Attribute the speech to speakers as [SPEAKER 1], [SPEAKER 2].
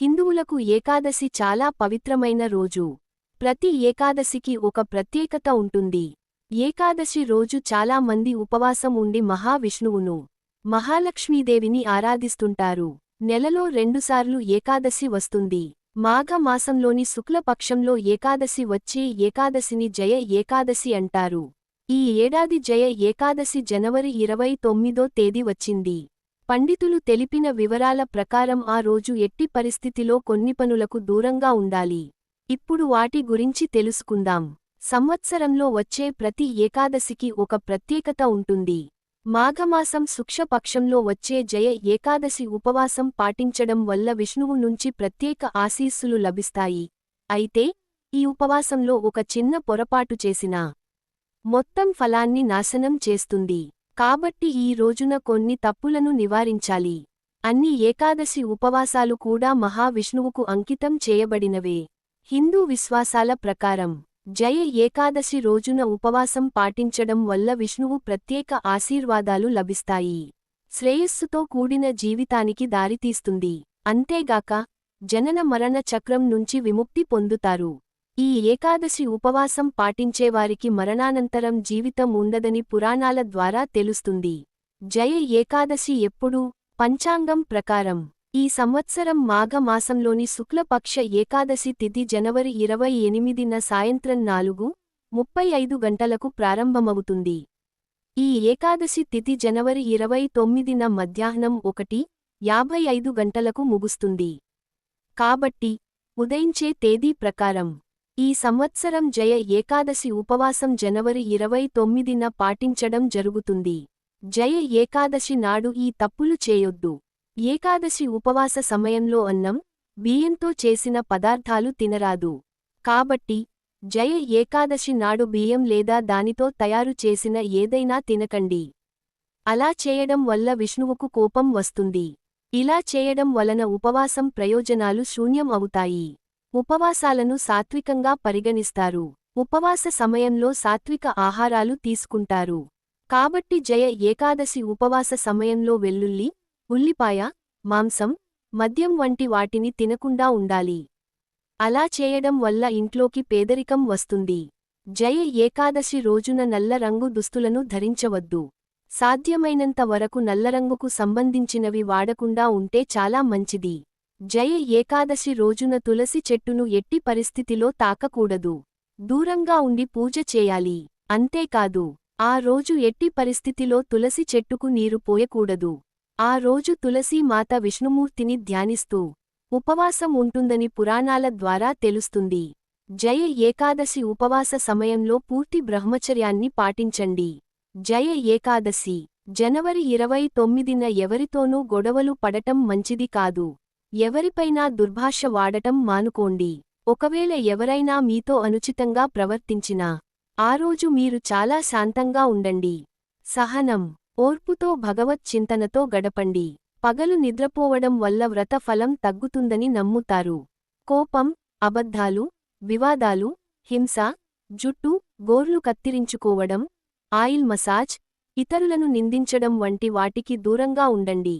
[SPEAKER 1] హిందువులకు ఏకాదశి చాలా పవిత్రమైన రోజు. ప్రతి ఏకాదశికి ఒక ప్రత్యేకత ఉంటుంది. ఏకాదశి రోజు చాలా మంది ఉపవాసం ఉండి మహావిష్ణువును మహాలక్ష్మీదేవిని ఆరాధిస్తుంటారు. నెలలో రెండుసార్లు ఏకాదశి వస్తుంది. మాఘ మాసంలోని శుక్లపక్షంలో ఏకాదశి వచ్చే ఏకాదశిని జయ ఏకాదశి అంటారు. ఈ ఏడాది జయ ఏకాదశి జనవరి ఇరవై తొమ్మిదో తేదీ వచ్చింది. పండితులు తెలిపిన వివరాల ప్రకారం ఆ రోజు ఎట్టి పరిస్థితిలో కొన్ని పనులకు దూరంగా ఉండాలి. ఇప్పుడు వాటి గురించి తెలుసుకుందాం. సంవత్సరంలో వచ్చే ప్రతి ఏకాదశికి ఒక ప్రత్యేకత ఉంటుంది. మాఘమాసం శుక్షపక్షంలో వచ్చే జయ ఏకాదశి ఉపవాసం పాటించడం వల్ల విష్ణువు నుంచి ప్రత్యేక ఆశీస్సులు లభిస్తాయి. అయితే ఈ ఉపవాసంలో ఒక చిన్న పొరపాటు చేసినా మొత్తం ఫలాన్ని నాశనం చేస్తుంది. కాబట్టి ఈ రోజున కొన్ని తప్పులను నివారించాలి. అన్ని ఏకాదశి ఉపవాసాలు కూడా మహావిష్ణువుకు అంకితం చేయబడినవే. హిందూ విశ్వాసాల ప్రకారం జయ ఏకాదశి రోజున ఉపవాసం పాటించడం వల్ల విష్ణువు ప్రత్యేక ఆశీర్వాదాలు లభిస్తాయి. శ్రేయస్సుతో కూడిన జీవితానికి దారితీస్తుంది. అంతేగాక జనన మరణ చక్రం నుంచి విముక్తి పొందుతారు. ఈ ఏకాదశి ఉపవాసం పాటించేవారికి మరణానంతరం జీవితం ఉండదని పురాణాల ద్వారా తెలుస్తుంది. జయ ఏకాదశి ఎప్పుడు? పంచాంగం ప్రకారం. ఈ సంవత్సరం మాఘమాసంలోని శుక్లపక్ష ఏకాదశి తిథి జనవరి ఇరవై ఎనిమిదిన సాయంత్రం నాలుగు ముప్పై ఐదు గంటలకు ప్రారంభమవుతుంది. ఈ ఏకాదశి తిథి జనవరి ఇరవై తొమ్మిదిన మధ్యాహ్నం ఒకటి యాభై ఐదు గంటలకు ముగుస్తుంది. కాబట్టి ఉదయించే తేదీ ప్రకారం. ఈ సంవత్సరం జయ ఏకాదశి ఉపవాసం జనవరి ఇరవై తొమ్మిదిన పాటించడం జరుగుతుంది. జయ ఏకాదశి నాడు ఈ తప్పులు చేయొద్దు. ఏకాదశి ఉపవాస సమయంలో అన్నం బియ్యంతో చేసిన పదార్థాలు తినరాదు. కాబట్టి జయ ఏకాదశి నాడు బియ్యం లేదా దానితో తయారు చేసిన ఏదైనా తినకండి. అలా చేయడం వల్ల విష్ణువుకు కోపం వస్తుంది. ఇలా చేయడం వలన ఉపవాసం ప్రయోజనాలు శూన్యం అవుతాయి. ఉపవాసాలను సాత్వికంగా పరిగణిస్తారు. ఉపవాస సమయంలో సాత్విక ఆహారాలు తీసుకుంటారు. కాబట్టి జయ ఏకాదశి ఉపవాస సమయంలో వెల్లుల్లి ఉల్లిపాయ మాంసం మద్యం వంటి వాటిని తినకుండా ఉండాలి. అలా చేయడం వల్ల ఇంట్లోకి పేదరికం వస్తుంది. జయ ఏకాదశి రోజున నల్ల రంగు దుస్తులను ధరించవద్దు. సాధ్యమైనంత వరకు నల్లరంగుకు సంబంధించినవి వాడకుండా ఉంటే చాలా మంచిది. జయ ఏకాదశి రోజున తులసి చెట్టును ఎట్టి పరిస్థితిలో తాకకూడదు. దూరంగా ఉండి పూజ చేయాలి. అంతేకాదు ఆ రోజు ఎట్టి పరిస్థితిలో తులసి చెట్టుకు నీరు పోయకూడదు. ఆ రోజు తులసీ మాత విష్ణుమూర్తిని ధ్యానిస్తూ ఉపవాసం ఉంటుందని పురాణాల ద్వారా తెలుస్తుంది. జయ ఏకాదశి ఉపవాస సమయంలో పూర్తి బ్రహ్మచర్యాన్ని పాటించండి. జయ ఏకాదశి జనవరి ఇరవై తొమ్మిదిన ఎవరితోనూ గొడవలు పడటం మంచిది కాదు. ఎవరిపైనా దుర్భాష వాడటం మానుకోండి. ఒకవేళ ఎవరైనా మీతో అనుచితంగా ప్రవర్తించినా ఆ రోజు మీరు చాలా శాంతంగా ఉండండి. సహనం ఓర్పుతో భగవత్ చింతనతో గడపండి. పగలు నిద్రపోవడం వల్ల వ్రత ఫలం తగ్గుతుందని నమ్ముతారు. కోపం అబద్ధాలు వివాదాలు హింస జుట్టు గోర్లు కత్తిరించుకోవడం ఆయిల్ మసాజ్ ఇతరులను నిందించడం వంటి వాటికి దూరంగా ఉండండి.